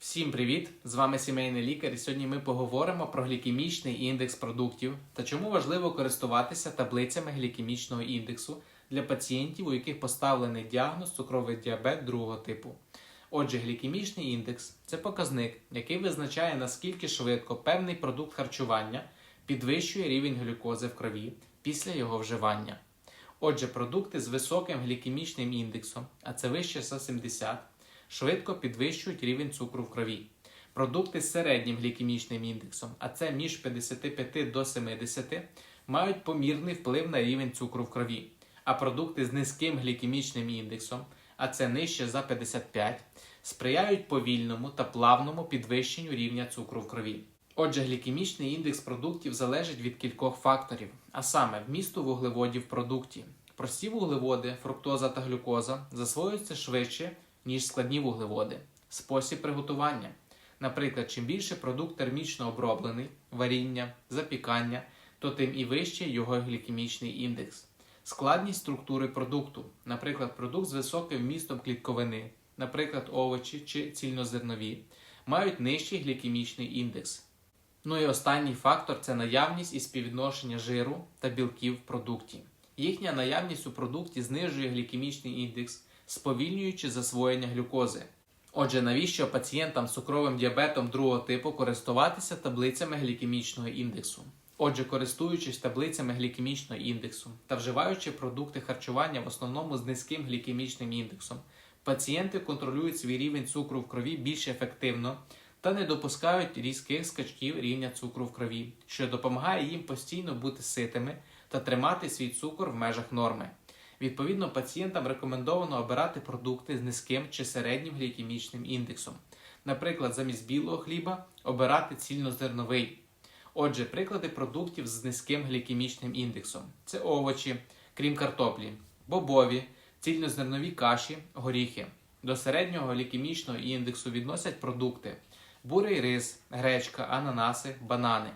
Всім привіт! З вами сімейний лікар. І сьогодні ми поговоримо про глікемічний індекс продуктів та чому важливо користуватися таблицями глікемічного індексу для пацієнтів, у яких поставлений діагноз цукровий діабет другого типу. Отже, глікемічний індекс це показник, який визначає наскільки швидко певний продукт харчування підвищує рівень глюкози в крові після його вживання. Отже, продукти з високим глікемічним індексом, а це вище за 70, швидко підвищують рівень цукру в крові. Продукти з середнім глікемічним індексом, а це між 55 до 70, мають помірний вплив на рівень цукру в крові. А продукти з низьким глікемічним індексом, а це нижче за 55, сприяють повільному та плавному підвищенню рівня цукру в крові. Отже, глікемічний індекс продуктів залежить від кількох факторів, а саме вмісту вуглеводів в продукті. Прості вуглеводи, фруктоза та глюкоза засвоюються швидше, ніж складні вуглеводи. Спосіб приготування. Наприклад, чим більше продукт термічно оброблений, варіння, запікання, то тим і вищий його глікемічний індекс. Складність структури продукту, наприклад, продукт з високим вмістом клітковини, наприклад, овочі чи цільнозернові, мають нижчий глікемічний індекс. Ну і останній фактор це наявність і співвідношення жиру та білків в продукті. Їхня наявність у продукті знижує глікемічний індекс, сповільнюючи засвоєння глюкози. Отже, навіщо пацієнтам з цукровим діабетом другого типу користуватися таблицями глікемічного індексу? Отже, користуючись таблицями глікемічного індексу та вживаючи продукти харчування в основному з низьким глікемічним індексом, пацієнти контролюють свій рівень цукру в крові більш ефективно та не допускають різких скачків рівня цукру в крові, що допомагає їм постійно бути ситими та тримати свій цукор в межах норми. Відповідно, пацієнтам рекомендовано обирати продукти з низьким чи середнім глікемічним індексом. Наприклад, замість білого хліба обирати цільнозерновий. Отже, приклади продуктів з низьким глікемічним індексом це овочі, крім картоплі, бобові, цільнозернові каші, горіхи. До середнього глікемічного індексу відносять продукти: бурий рис, гречка, ананаси, банани.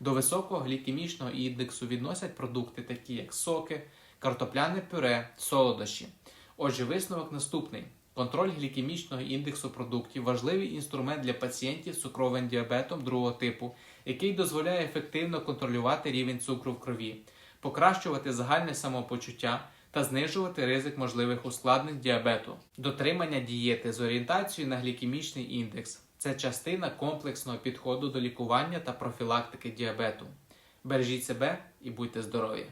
До високого глікемічного індексу відносять продукти, такі як соки, картопляне пюре, солодощі. Отже, висновок наступний. Контроль глікемічного індексу продуктів важливий інструмент для пацієнтів з цукровим діабетом другого типу, який дозволяє ефективно контролювати рівень цукру в крові, покращувати загальне самопочуття та знижувати ризик можливих ускладнень діабету. Дотримання дієти з орієнтацією на глікемічний індекс це частина комплексного підходу до лікування та профілактики діабету. Бережіть себе і будьте здорові!